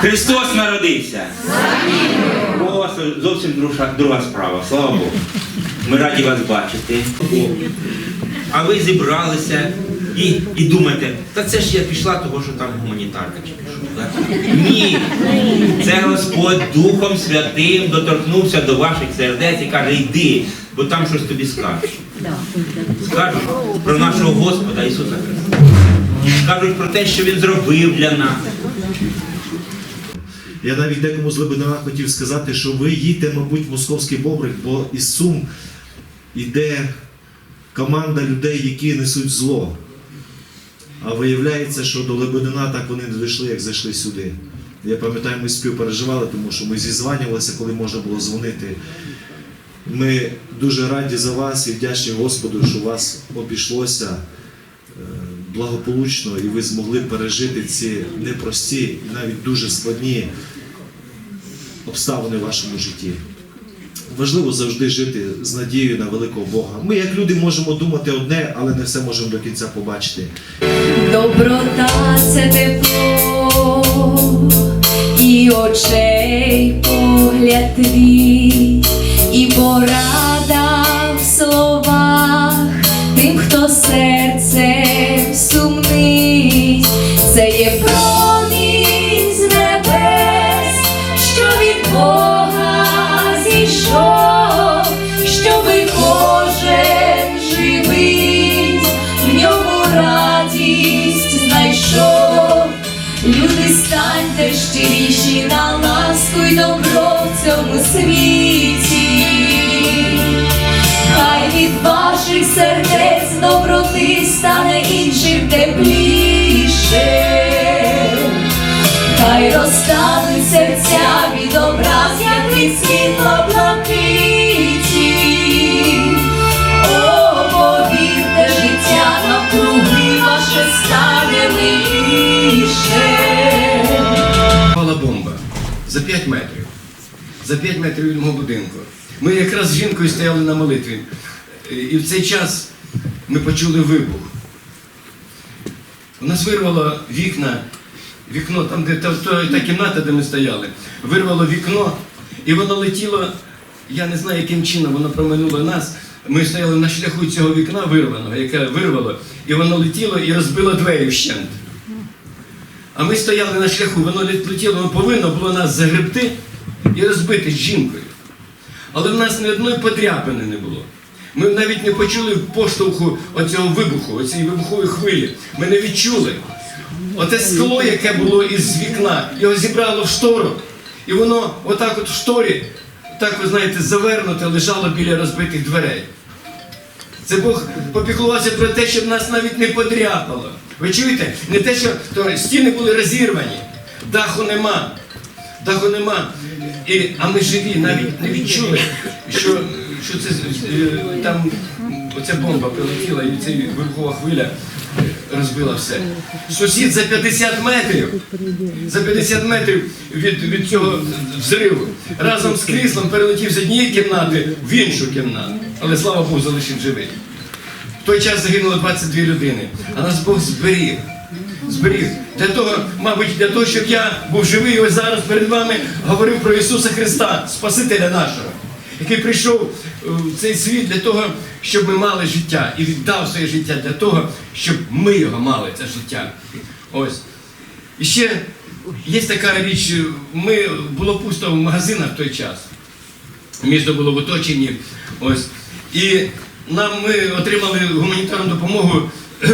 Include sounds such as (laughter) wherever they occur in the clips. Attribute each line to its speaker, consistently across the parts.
Speaker 1: Христос народився. О, зовсім друга, друга справа. Слава Богу. Ми раді вас бачити. А ви зібралися і, і думаєте, та це ж я пішла, того що там гуманітарка чи пішов. Ні. Це Господь Духом Святим доторкнувся до ваших сердець і каже, йди, бо там щось тобі скажуть. Скажуть про нашого Господа Ісуса Христа. Скажуть про те, що Він зробив для нас.
Speaker 2: Я навіть декому з Лебедина хотів сказати, що ви їдьте, мабуть, в московський бобрик, бо із Сум іде команда людей, які несуть зло. А виявляється, що до Лебедина так вони не дійшли, як зайшли сюди. Я пам'ятаю, ми співпереживали, тому що ми зізванювалися, коли можна було дзвонити. Ми дуже раді за вас і вдячні Господу, що у вас обійшлося благополучно і ви змогли пережити ці непрості і навіть дуже складні обставини в вашому житті. Важливо завжди жити з надією на великого Бога. Ми, як люди, можемо думати одне, але не все можемо до кінця побачити.
Speaker 3: Доброта це тепло, і очей погляд твій, і порада в словах тим, хто серцем
Speaker 4: Пала бомба за 5 метрів. За 5 метрів від мого будинку. Ми якраз з жінкою стояли на молитві. І в цей час ми почули вибух. У нас вирвало вікна, вікно, там, де та, та, та кімната, де ми стояли, вирвало вікно, і воно летіло, я не знаю, яким чином воно проминуло нас. Ми стояли на шляху цього вікна вирваного, яке вирвало, і воно летіло і розбило двері вщент. А ми стояли на шляху, воно летіло, воно повинно було нас загребти і розбити з жінкою. Але в нас ні одної подряпини не було. Ми навіть не почули поштовху оцього вибуху, оцієї вибухової хвилі. Ми не відчули. Оте скло, яке було із вікна, його зібрало в штору. І воно отак от в шторі, так ви знаєте, завернуте лежало біля розбитих дверей. Це Бог попіклувався про те, щоб нас навіть не подряпало. Ви чуєте? Не те, що то стіни були розірвані, даху нема. Даху нема. І, а ми живі, навіть не відчули, що, що це е, там оця бомба прилетіла і ця вибухова хвиля розбила все. Сусід за 50 метрів, за 50 метрів від, від цього взриву разом з кріслом перелетів з однієї кімнати в іншу кімнату. Але слава Богу, залишив живий. В той час загинуло 22 людини, а нас Бог зберіг. Зберіг. Для того, мабуть, для того, щоб я був живий і ось зараз перед вами говорив про Ісуса Христа, Спасителя нашого, який прийшов е, в цей світ для того, щоб ми мали життя і віддав своє життя для того, щоб ми його мали, це життя. Ось. І ще є така річ, ми було пусто в магазинах в той час місто було в оточенні. Ось. І нам ми отримали гуманітарну допомогу (coughs)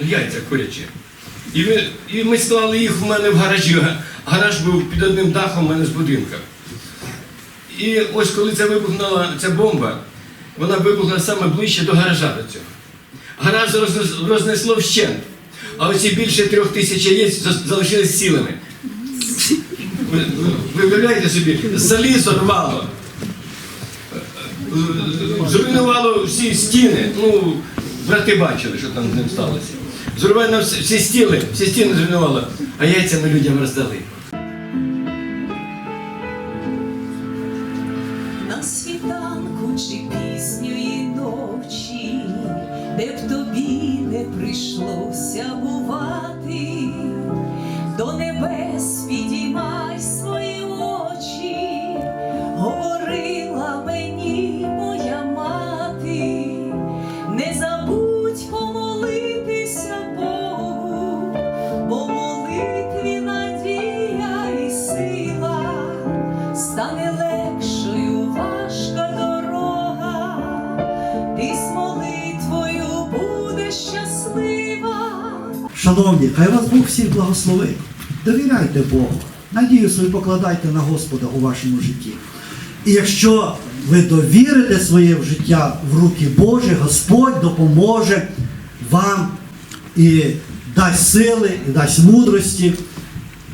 Speaker 4: яйця курячі. І ми, і ми склали їх в мене в гаражі. Гараж був під одним дахом у мене з будинка. І ось коли це вибухнула ця бомба, вона вибухла саме ближче до гаража до цього. Гараж рознесло вщент, а оці більше трьох тисяч яєць за- залишились цілими. Ви, уявляєте собі, залізо рвало. Зруйнувало всі стіни. Ну, брати бачили, що там з ним сталося. Зруйнувало всі стіни, всі стіни зруйнувало, а яйця ми людям роздали.
Speaker 3: втомився бувати, до небес підіймайся.
Speaker 5: Шановні, хай вас Бог всіх благословить. Довіряйте Богу. Надію свою покладайте на Господа у вашому житті. І якщо ви довірите своє життя в руки Божі, Господь допоможе вам і дасть сили, і дасть мудрості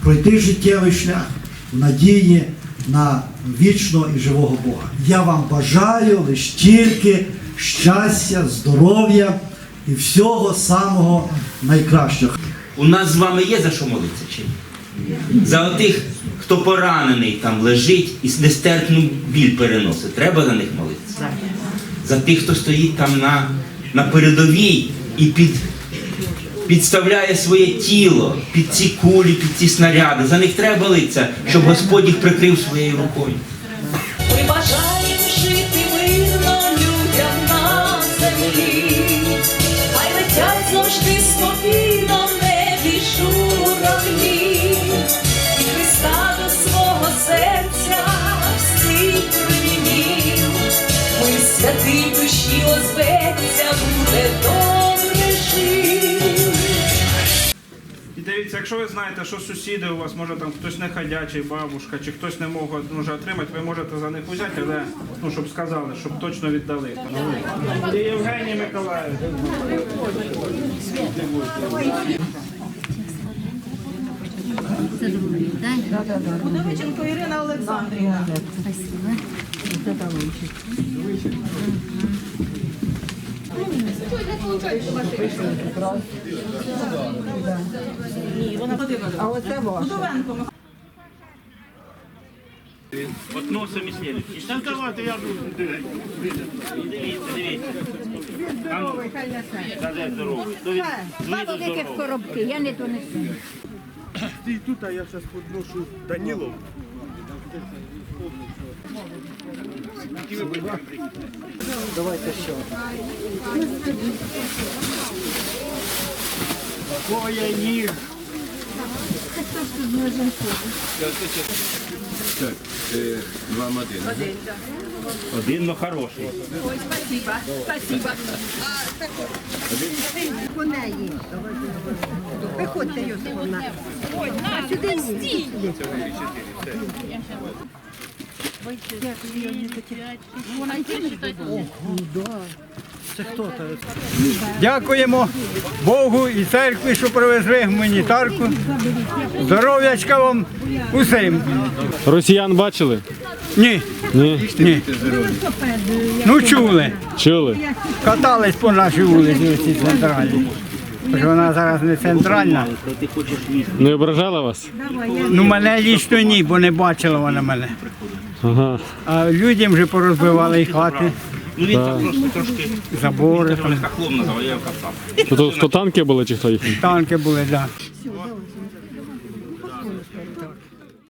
Speaker 5: пройти життєвий шлях в надії на вічного і живого Бога. Я вам бажаю лише тільки щастя, здоров'я і всього самого найкращого.
Speaker 1: У нас з вами є за що молитися чи ні? За отих, хто поранений там лежить і нестерпну біль переносить. Треба за них молитися. За тих, хто стоїть там на, на передовій і під, підставляє своє тіло під ці кулі, під ці снаряди. За них треба молитися, щоб Господь їх прикрив своєю рукою.
Speaker 3: Завжди спокійно в небі журавлі, і Христа до свого серця всі примінів. Ми святий душі озветься, буде добре
Speaker 6: дивіться, якщо ви знаєте, що сусіди у вас, може там хтось неходячий, бабушка, чи хтось не може, може отримати, ви можете за них взяти, але ну, щоб сказали, щоб точно віддали. І Євгеній Миколаївич.
Speaker 7: Будовиченко Ірина Олександрівна. Ні, вона подивилася. А оце Будовенко.
Speaker 1: От носом і слідуючи. Та давайте я буду Дивіться, дивіться. Здоровий, хай несе. Та здоровий.
Speaker 8: Бабу таке в коробки, я не донесу.
Speaker 9: Стій тут, а я зараз подношу Данілов.
Speaker 4: Так, е, вам один.
Speaker 1: Один, но хороший.
Speaker 8: По неї. Виходьте, Йосифовна. А сюди ні.
Speaker 9: Дякуємо Богу і церкві, що привезли гуманітарку. Здоров'ячка вам усім.
Speaker 10: Росіян бачили?
Speaker 9: Ні,
Speaker 10: Ні.
Speaker 9: ні. Ну чули.
Speaker 10: Чули?
Speaker 9: Катались по нашій вулиці, оці центральній. Хоч вона зараз не центральна.
Speaker 10: Не ображала вас?
Speaker 9: Ну мене лічно ні, бо не бачила вона мене.
Speaker 10: Ага.
Speaker 9: А людям вже порозбивали і хати,
Speaker 1: Ну він так просто трошки
Speaker 9: забори, там,
Speaker 1: називав, я.
Speaker 10: То, то, то танки були чи хто їх?
Speaker 9: танки були, так. Да.